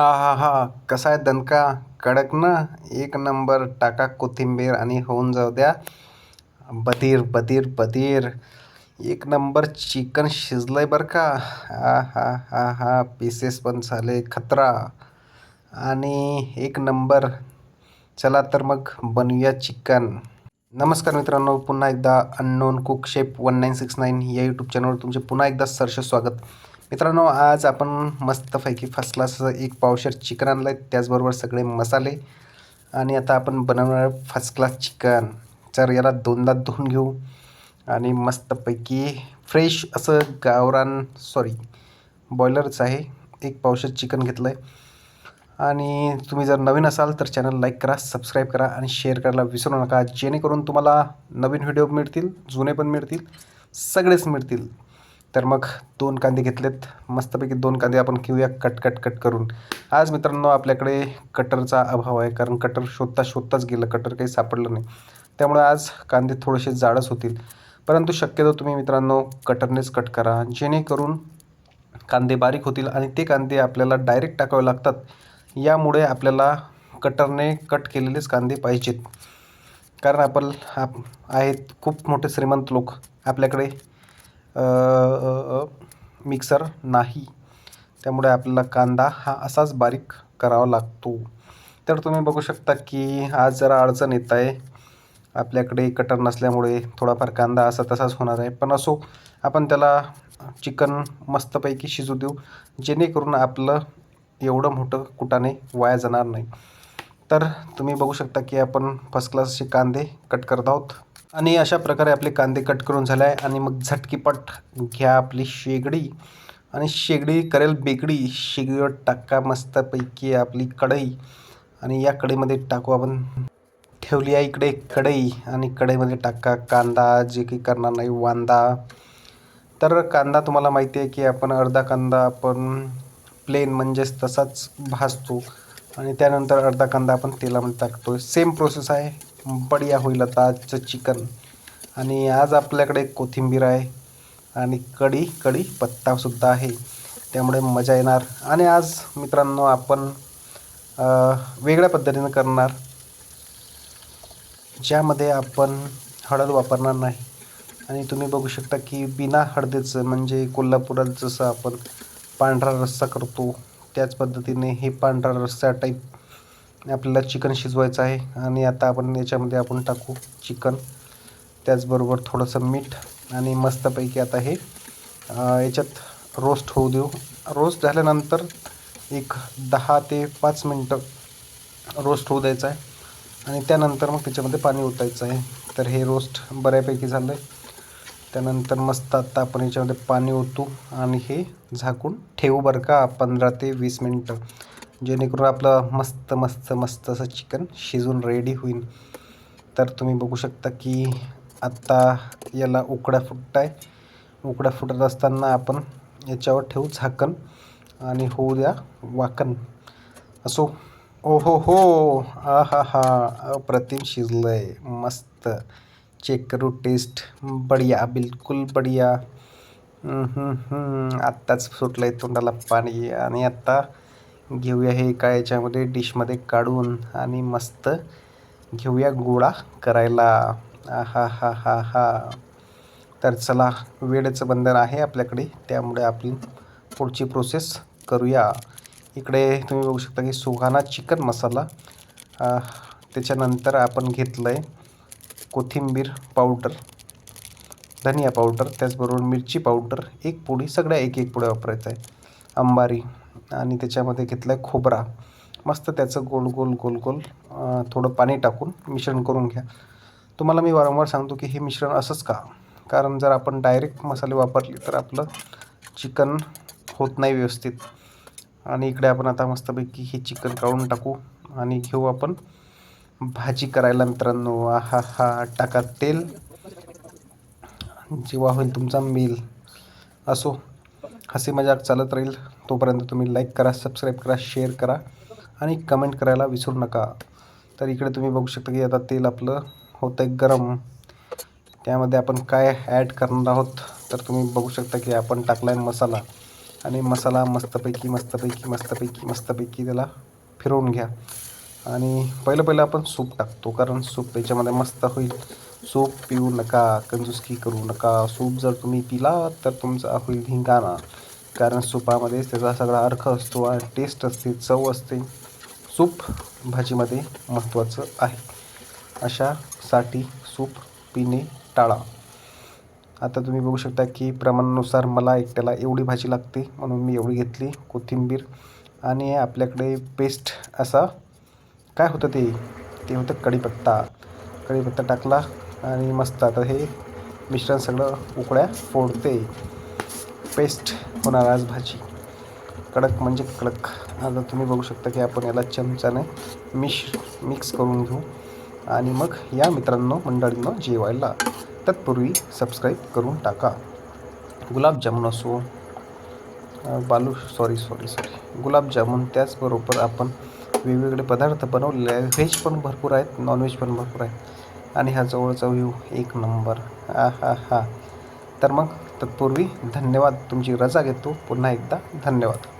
हा हा हा कसा आहे दणका? कडक ना? एक नंबर टाका कोथिंबीर आणि होऊन जाऊ द्या. बधीर बधीर बधीर. एक नंबर चिकन शिजलं आहे बरं का? हा हा हा हा पीसेस पण झाले खतरा. आणि एक नंबर चला तर मग बनवूया चिकन. नमस्कार मित्रांनो पुन्हा एकदा unknown cook chef one nine six nine या यूट्यूब चॅनलवर तुमचे पुन्हा एकदा सरस स्वागत. मित्रांनो आज आपण मस्तपैकी फर्स्ट क्लास एक पावशर चिकन आणलं आहे त्याचबरोबर सगळे मसाले. आणि आता आपण बनवणार फर्स्ट क्लास चिकन तर याला दोनदा धुवून घेऊ. आणि मस्तपैकी फ्रेश असं गावरान सॉरी बॉयलरच आहे. एक पावशर चिकन घेतलं आहे आणि तुम्ही जर नवीन असाल तर चॅनल लाईक करा सबस्क्राईब करा आणि शेअर करायला विसरू नका. जेणेकरून तुम्हाला नवीन व्हिडिओ मिळतील जुने पण मिळतील सगळेच मिळतील. तर मग दोन कांदे घेतलेत. मस्तपैकी दोन कांदे आपण घेऊया कट कट कट करून. आज मित्रांनो आपल्याकडे कटरचा अभाव आहे कारण कटर शोधता शोधताच गेलं. कटर काही सापडलं नाही. त्यामुळे आज कांदे थोडेसे जाडच होतील. परंतु शक्यतो तुम्ही मित्रांनो कटरनेच कट करा. जेणेकरून कांदे बारीक होतील आणि ते कांदे आपल्याला डायरेक्ट टाकावे लागतात. यामुळे आपल्याला कटरने कट केलेलेच कांदे पाहिजेत. कारण आपण आप आहेत खूप मोठे श्रीमंत लोक. आपल्याकडे मिक्सर नाही. त्यामुळे आपल्याला कांदा हा असाच बारीक करावा लागतो. तर तुम्ही बघू शकता की आज जरा अडचण येत आहे. आपल्याकडे कटर नसल्यामुळे थोडाफार कांदा असा तसाच होणार आहे. पण असो आपण त्याला चिकन मस्तपैकी शिजू देऊ. जेणेकरून आपलं एवढं मोठं कुटाने वाया जाणार नाही. तर तुम्ही बघू शकता की आपण फर्स्ट क्लासचे कांदे कट करत आहोत. आणि अशा प्रकारे आपले कांदे कट करून झाले आहे आणि मग झटकीपट घ्या आपली शेगडी. आणि शेगडी करेल बेगडी. शेगडीवर टाका मस्तपैकी आपली कढई. आणि या कढईमध्ये टाकू आपण. ठेवली आहे इकडे कढई. आणि कढईमध्ये टाका कांदा. जे काही करणार नाही वांदा. तर कांदा तुम्हाला माहिती आहे की आपण अर्धा कांदा आपण प्लेन म्हणजेच तसाच भाजतो. आणि त्यानंतर अर्धा कांदा आपण तेलामध्ये टाकतो सेम प्रोसेस आहे. बढिया होईल आता आजचं चिकन. आणि आज आपल्याकडे कोथिंबीर आहे आणि कढी कढी पत्तासुद्धा आहे. त्यामुळे मजा येणार. आणि आज मित्रांनो आपण वेगळ्या पद्धतीनं करणार. ज्यामध्ये आपण हळद वापरणार नाही. आणि तुम्ही बघू शकता की बिना हळदीचं म्हणजे कोल्हापुरात जसं आपण पांढरा रस्सा करतो त्याच पद्धतीने हे पांढरा रस्सा टाईप आपल्याला चिकन शिजवायचं आहे आणि आता आपण याच्यामध्ये आपण टाकू चिकन. त्याचबरोबर थोडंसं मीठ आणि मस्तपैकी आता हे याच्यात रोस्ट होऊ देऊ. रोस्ट झाल्यानंतर एक दहा ते पाच मिनटं रोस्ट होऊ द्यायचं आहे. आणि त्यानंतर मग त्याच्यामध्ये पाणी ओतायचं आहे. तर हे रोस्ट बऱ्यापैकी झालं आहे त्यानंतर मस्त आत्ता आपण याच्यामध्ये पाणी ओतू आणि हे झाकून ठेवू बरं का पंधरा ते वीस मिनटं. जेणेकरून आपलं मस्त मस्त मस्त असं चिकन शिजून रेडी होईल. तर तुम्ही बघू शकता की आत्ता याला उकडा फुटत आहे. उकडा फुटत असताना आपण याच्यावर ठेवू झाकण आणि होऊ द्या वाकण. असो. ओ हो. हो आ हा हा अप्रतिम शिजलं आहे मस्त. चेक करू टेस्ट बढिया. बिलकुल बढिया. आत्ताच सुटलं आहे तोंडाला पाणी आणि आत्ता घेऊया हे एका याच्यामध्ये डिशमध्ये काढून आणि मस्त घेऊया गोळा करायला. हा हा हा हा. तर चला वेळेचं बंधन आहे आपल्याकडे त्यामुळे आपण पुढची प्रोसेस करूया. इकडे तुम्ही बघू शकता की सुहाना चिकन मसाला त्याच्यानंतर आपण घेतलं आहे कोथिंबीर पावडर धनिया पावडर त्याचबरोबर मिरची पावडर एक पोळी सगळ्या एक एक पोळ्या वापरायचं आहे अंबारी. आणि त्याच्यामध्ये घेतला आहे खोबरा. मस्त त्याचं गोल गोल गोल गोल थोडं पाणी टाकून मिश्रण करून घ्या. तुम्हाला मी वारंवार सांगतो की हे मिश्रण असंच का कारण जर आपण डायरेक्ट मसाले वापरले तर आपलं चिकन होत नाही व्यवस्थित. आणि इकडे आपण आता मस्तपैकी हे चिकन काढून टाकू आणि घेऊ आपण भाजी करायला मित्रांनो. हा हा टाका तेल. जेव्हा होईल तुमचा मेल असो. हसी मजाक चालत राहील तोपर्यंत तुम्ही लाईक करा सबस्क्राईब करा शेअर करा आणि कमेंट करायला विसरू नका. तर इकडे तुम्ही बघू शकता की आता तेल आपलं होतं आहे गरम. त्यामध्ये आपण काय ॲड करणार आहोत? तर तुम्ही बघू शकता की आपण टाकला आहे मसाला. आणि मसाला मस्तपैकी मस्तपैकी मस्तपैकी मस्तपैकी त्याला फिरवून घ्या. आणि पहिलं पहिलं आपण सूप टाकतो कारण सूप याच्यामध्ये मस्त होईल. सूप पिऊ नका कंजूसकी करू नका. सूप जर तुम्ही पिला तर तुमचा होईल धिंगाणा. कारण सुपामध्येच त्याचा सगळा अर्थ असतो आणि टेस्ट असते चव असते. सूप भाजीमध्ये महत्त्वाचं आहे. अशासाठी सूप पिणे टाळा. आता तुम्ही बघू शकता की प्रमाणानुसार मला एकट्याला एवढी भाजी लागते म्हणून मी एवढी घेतली. कोथिंबीर आणि आपल्याकडे पेस्ट असा. काय होतं ते? ते होतं कढीपत्ता. कढीपत्ता टाकला. आणि मस्त आता हे मिश्रण सगळं उकळ्या फोडते. पेस्ट होणार आज भाजी. कडक म्हणजे कडक. आता तुम्ही बघू शकता की आपण याला चमचाने मिश मिक्स करून घेऊ. आणि मग या मित्रांनो मंडळींनो जेवायला. तत्पूर्वी सबस्क्राईब करून टाका. गुलाबजामुन असो Baalu sorry sorry sorry gulab jamun त्याचबरोबर आपण वेगवेगळे पदार्थ बनवलेले आहेत. व्हेज पण भरपूर आहेत नॉनव्हेज पण भरपूर आहेत. आणि हा जवळचा व्ह्यू एक नंबर. हा हा हा. तर मग तत्पूर्वी धन्यवाद. तुमची रजा घेतो. पुन्हा एकदा धन्यवाद.